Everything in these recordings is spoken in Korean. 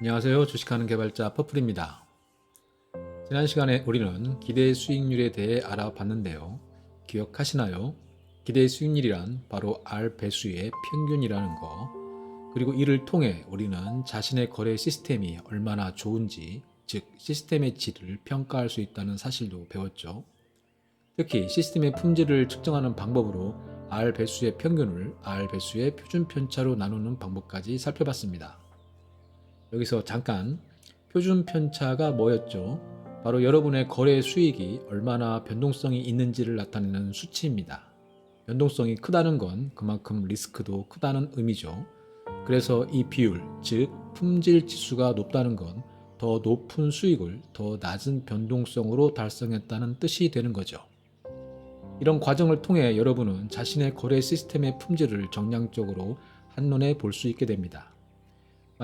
안녕하세요. 주식하는 개발자 퍼플입니다. 지난 시간에 우리는 기대 수익률에 대해 알아봤는데요. 기억하시나요? 기대 수익률이란 바로 R 배수의 평균이라는 거, 그리고 이를 통해 우리는 자신의 거래 시스템이 얼마나 좋은지, 즉 시스템의 질을 평가할 수 있다는 사실도 배웠죠. 특히 시스템의 품질을 측정하는 방법으로 R 배수의 평균을 R 배수의 표준 편차로 나누는 방법까지 살펴봤습니다. 여기서 잠깐 표준 편차가 뭐였죠? 바로 여러분의 거래 수익이 얼마나 변동성이 있는지를 나타내는 수치입니다. 변동성이 크다는 건 그만큼 리스크도 크다는 의미죠. 그래서 이 비율, 즉 품질 지수가 높다는 건 더 높은 수익을 더 낮은 변동성으로 달성했다는 뜻이 되는 거죠. 이런 과정을 통해 여러분은 자신의 거래 시스템의 품질을 정량적으로 한눈에 볼 수 있게 됩니다.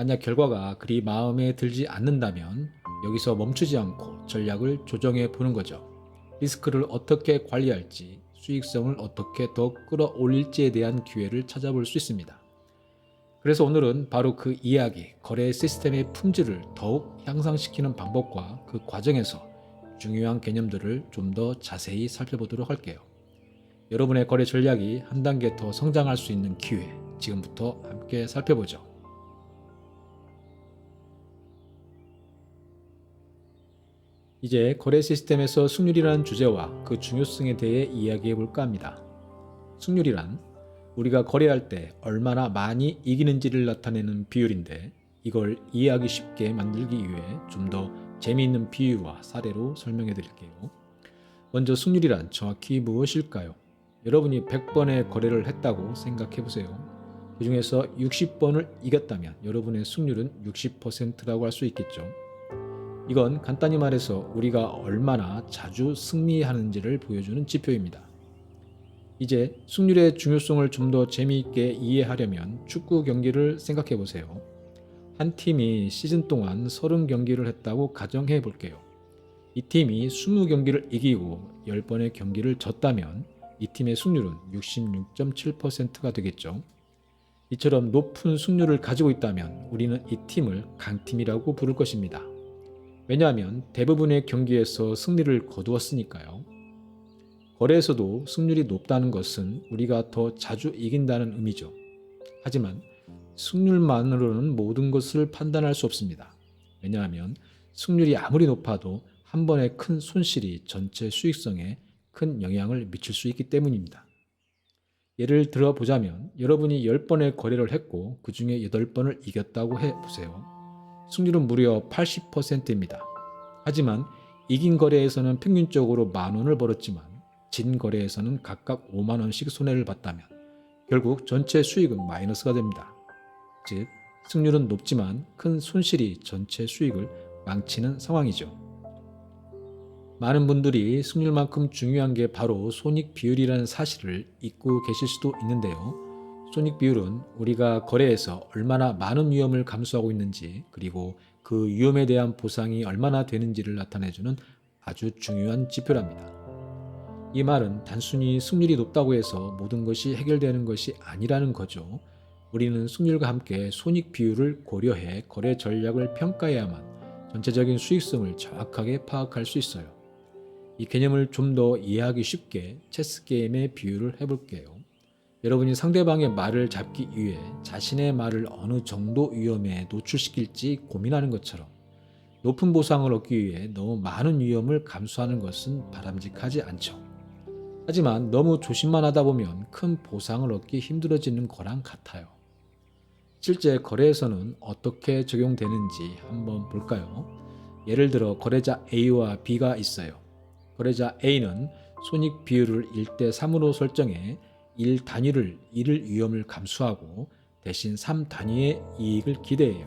만약 결과가 그리 마음에 들지 않는다면 여기서 멈추지 않고 전략을 조정해 보는 거죠. 리스크를 어떻게 관리할지, 수익성을 어떻게 더 끌어올릴지에 대한 기회를 찾아볼 수 있습니다. 그래서 오늘은 바로 그 이야기, 거래 시스템의 품질을 더욱 향상시키는 방법과 그 과정에서 중요한 개념들을 좀 더 자세히 살펴보도록 할게요. 여러분의 거래 전략이 한 단계 더 성장할 수 있는 기회, 지금부터 함께 살펴보죠. 이제 거래 시스템에서 승률이라는 주제와 그 중요성에 대해 이야기해 볼까 합니다. 승률이란 우리가 거래할 때 얼마나 많이 이기는지를 나타내는 비율인데 이걸 이해하기 쉽게 만들기 위해 좀 더 재미있는 비유와 사례로 설명해 드릴게요. 먼저 승률이란 정확히 무엇일까요? 여러분이 100번의 거래를 했다고 생각해 보세요. 그 중에서 60번을 이겼다면 여러분의 승률은 60%라고 할 수 있겠죠. 이건 간단히 말해서 우리가 얼마나 자주 승리하는지를 보여주는 지표입니다. 이제 승률의 중요성을 좀 더 재미있게 이해하려면 축구 경기를 생각해 보세요. 한 팀이 시즌 동안 30경기를 했다고 가정해 볼게요. 이 팀이 20경기를 이기고 10번의 경기를 졌다면 이 팀의 승률은 66.7%가 되겠죠. 이처럼 높은 승률을 가지고 있다면 우리는 이 팀을 강팀이라고 부를 것입니다. 왜냐하면 대부분의 경기에서 승리를 거두었으니까요. 거래에서도 승률이 높다는 것은 우리가 더 자주 이긴다는 의미죠. 하지만 승률만으로는 모든 것을 판단할 수 없습니다. 왜냐하면 승률이 아무리 높아도 한 번의 큰 손실이 전체 수익성에 큰 영향을 미칠 수 있기 때문입니다. 예를 들어 보자면 여러분이 10번의 거래를 했고 그 중에 8번을 이겼다고 해 보세요. 승률은 무려 80%입니다. 하지만 이긴 거래에서는 평균적으로 만 원을 벌었지만 진 거래에서는 각각 5만 원씩 손해를 봤다면 결국 전체 수익은 마이너스가 됩니다. 즉 승률은 높지만 큰 손실이 전체 수익을 망치는 상황이죠. 많은 분들이 승률만큼 중요한 게 바로 손익 비율이라는 사실을 잊고 계실 수도 있는데요. 손익 비율은 우리가 거래에서 얼마나 많은 위험을 감수하고 있는지 그리고 그 위험에 대한 보상이 얼마나 되는지를 나타내주는 아주 중요한 지표랍니다. 이 말은 단순히 승률이 높다고 해서 모든 것이 해결되는 것이 아니라는 거죠. 우리는 승률과 함께 손익 비율을 고려해 거래 전략을 평가해야만 전체적인 수익성을 정확하게 파악할 수 있어요. 이 개념을 좀 더 이해하기 쉽게 체스 게임의 비유를 해볼게요. 여러분이 상대방의 말을 잡기 위해 자신의 말을 어느 정도 위험에 노출시킬지 고민하는 것처럼 높은 보상을 얻기 위해 너무 많은 위험을 감수하는 것은 바람직하지 않죠. 하지만 너무 조심만 하다 보면 큰 보상을 얻기 힘들어지는 거랑 같아요. 실제 거래에서는 어떻게 적용되는지 한번 볼까요? 예를 들어 거래자 A와 B가 있어요. 거래자 A는 손익 비율을 1대 3으로 설정해 1 단위를 1을 위험을 감수하고 대신 3 단위의 이익을 기대해요.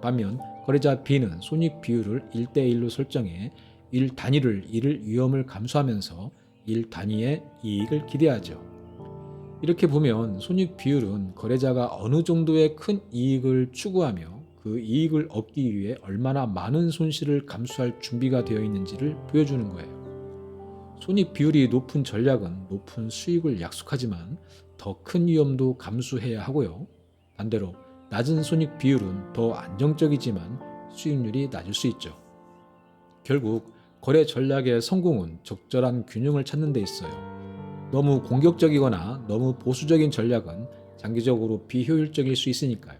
반면 거래자 B는 손익 비율을 1대 1로 설정해 1 단위를 1을 위험을 감수하면서 1 단위의 이익을 기대하죠. 이렇게 보면 손익 비율은 거래자가 어느 정도의 큰 이익을 추구하며 그 이익을 얻기 위해 얼마나 많은 손실을 감수할 준비가 되어 있는지를 보여주는 거예요. 손익 비율이 높은 전략은 높은 수익을 약속하지만 더 큰 위험도 감수해야 하고요. 반대로 낮은 손익 비율은 더 안정적이지만 수익률이 낮을 수 있죠. 결국 거래 전략의 성공은 적절한 균형을 찾는 데 있어요. 너무 공격적이거나 너무 보수적인 전략은 장기적으로 비효율적일 수 있으니까요.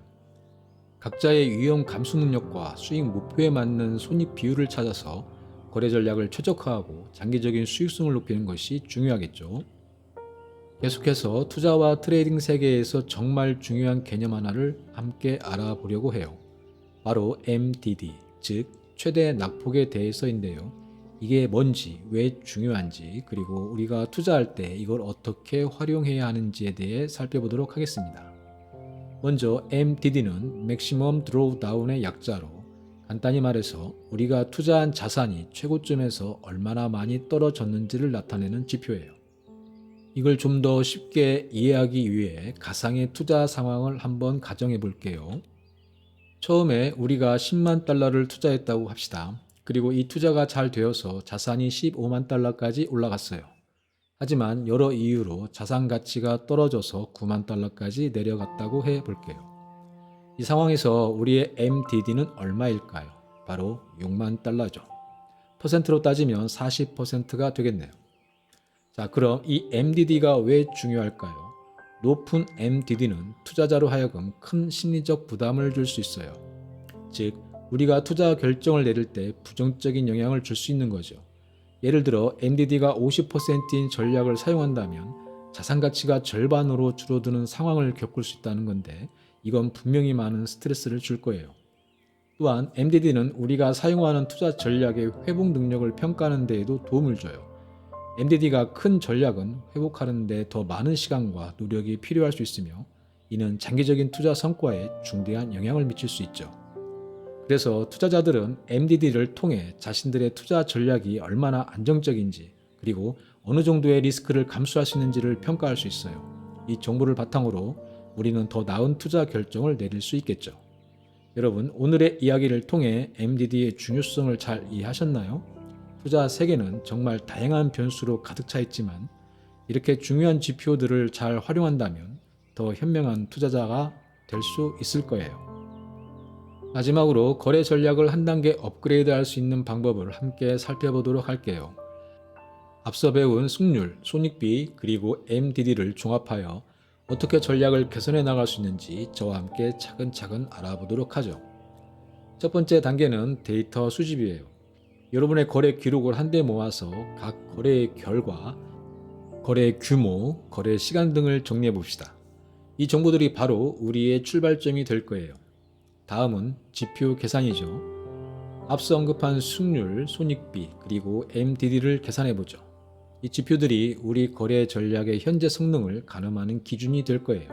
각자의 위험 감수 능력과 수익 목표에 맞는 손익 비율을 찾아서 거래 전략을 최적화하고 장기적인 수익성을 높이는 것이 중요하겠죠. 계속해서 투자와 트레이딩 세계에서 정말 중요한 개념 하나를 함께 알아보려고 해요. 바로 MDD, 즉 최대 낙폭에 대해서인데요. 이게 뭔지, 왜 중요한지, 그리고 우리가 투자할 때 이걸 어떻게 활용해야 하는지에 대해 살펴보도록 하겠습니다. 먼저 MDD는 Maximum Drawdown의 약자로 간단히 말해서 우리가 투자한 자산이 최고점에서 얼마나 많이 떨어졌는지를 나타내는 지표예요. 이걸 좀 더 쉽게 이해하기 위해 가상의 투자 상황을 한번 가정해 볼게요. 처음에 우리가 10만 달러를 투자했다고 합시다. 그리고 이 투자가 잘 되어서 자산이 15만 달러까지 올라갔어요. 하지만 여러 이유로 자산 가치가 떨어져서 9만 달러까지 내려갔다고 해 볼게요. 이 상황에서 우리의 MDD는 얼마일까요? 바로 6만 달러죠. 퍼센트로 따지면 40%가 되겠네요. 자, 그럼 이 MDD가 왜 중요할까요? 높은 MDD는 투자자로 하여금 큰 심리적 부담을 줄 수 있어요. 즉, 우리가 투자 결정을 내릴 때 부정적인 영향을 줄 수 있는 거죠. 예를 들어 MDD가 50%인 전략을 사용한다면 자산 가치가 절반으로 줄어드는 상황을 겪을 수 있다는 건데 이건 분명히 많은 스트레스를 줄 거예요. 또한 MDD는 우리가 사용하는 투자 전략의 회복 능력을 평가하는 데에도 도움을 줘요. MDD가 큰 전략은 회복하는 데 더 많은 시간과 노력이 필요할 수 있으며 이는 장기적인 투자 성과에 중대한 영향을 미칠 수 있죠. 그래서 투자자들은 MDD를 통해 자신들의 투자 전략이 얼마나 안정적인지 그리고 어느 정도의 리스크를 감수할 수 있는지를 평가할 수 있어요. 이 정보를 바탕으로 우리는 더 나은 투자 결정을 내릴 수 있겠죠. 여러분, 오늘의 이야기를 통해 MDD의 중요성을 잘 이해하셨나요? 투자 세계는 정말 다양한 변수로 가득 차 있지만 이렇게 중요한 지표들을 잘 활용한다면 더 현명한 투자자가 될 수 있을 거예요. 마지막으로 거래 전략을 한 단계 업그레이드 할 수 있는 방법을 함께 살펴보도록 할게요. 앞서 배운 승률, 손익비, 그리고 MDD를 종합하여 어떻게 전략을 개선해 나갈 수 있는지 저와 함께 차근차근 알아보도록 하죠. 첫 번째 단계는 데이터 수집이에요. 여러분의 거래 기록을 한데 모아서 각 거래의 결과, 거래 규모, 거래 시간 등을 정리해 봅시다. 이 정보들이 바로 우리의 출발점이 될 거예요. 다음은 지표 계산이죠. 앞서 언급한 승률, 손익비, 그리고 MDD를 계산해 보죠. 이 지표들이 우리 거래 전략의 현재 성능을 가늠하는 기준이 될 거예요.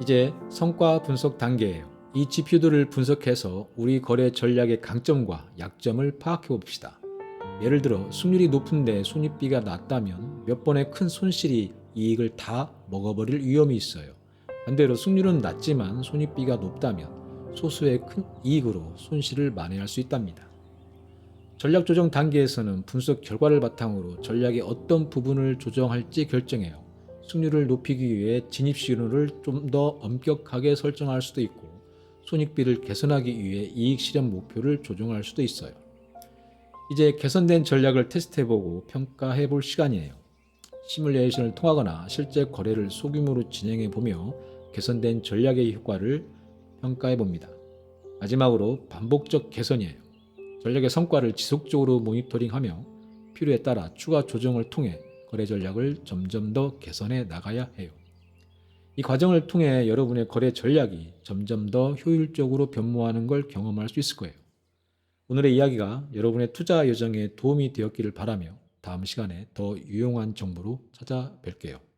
이제 성과 분석 단계예요. 이 지표들을 분석해서 우리 거래 전략의 강점과 약점을 파악해 봅시다. 예를 들어 승률이 높은데 손익비가 낮다면 몇 번의 큰 손실이 이익을 다 먹어버릴 위험이 있어요. 반대로 승률은 낮지만 손익비가 높다면 소수의 큰 이익으로 손실을 만회할 수 있답니다. 전략 조정 단계에서는 분석 결과를 바탕으로 전략의 어떤 부분을 조정할지 결정해요. 승률을 높이기 위해 진입 신호를 좀 더 엄격하게 설정할 수도 있고 손익비를 개선하기 위해 이익 실현 목표를 조정할 수도 있어요. 이제 개선된 전략을 테스트해보고 평가해볼 시간이에요. 시뮬레이션을 통하거나 실제 거래를 소규모로 진행해보며 개선된 전략의 효과를 평가해봅니다. 마지막으로 반복적 개선이에요. 전략의 성과를 지속적으로 모니터링하며 필요에 따라 추가 조정을 통해 거래 전략을 점점 더 개선해 나가야 해요. 이 과정을 통해 여러분의 거래 전략이 점점 더 효율적으로 변모하는 걸 경험할 수 있을 거예요. 오늘의 이야기가 여러분의 투자 여정에 도움이 되었기를 바라며 다음 시간에 더 유용한 정보로 찾아뵐게요.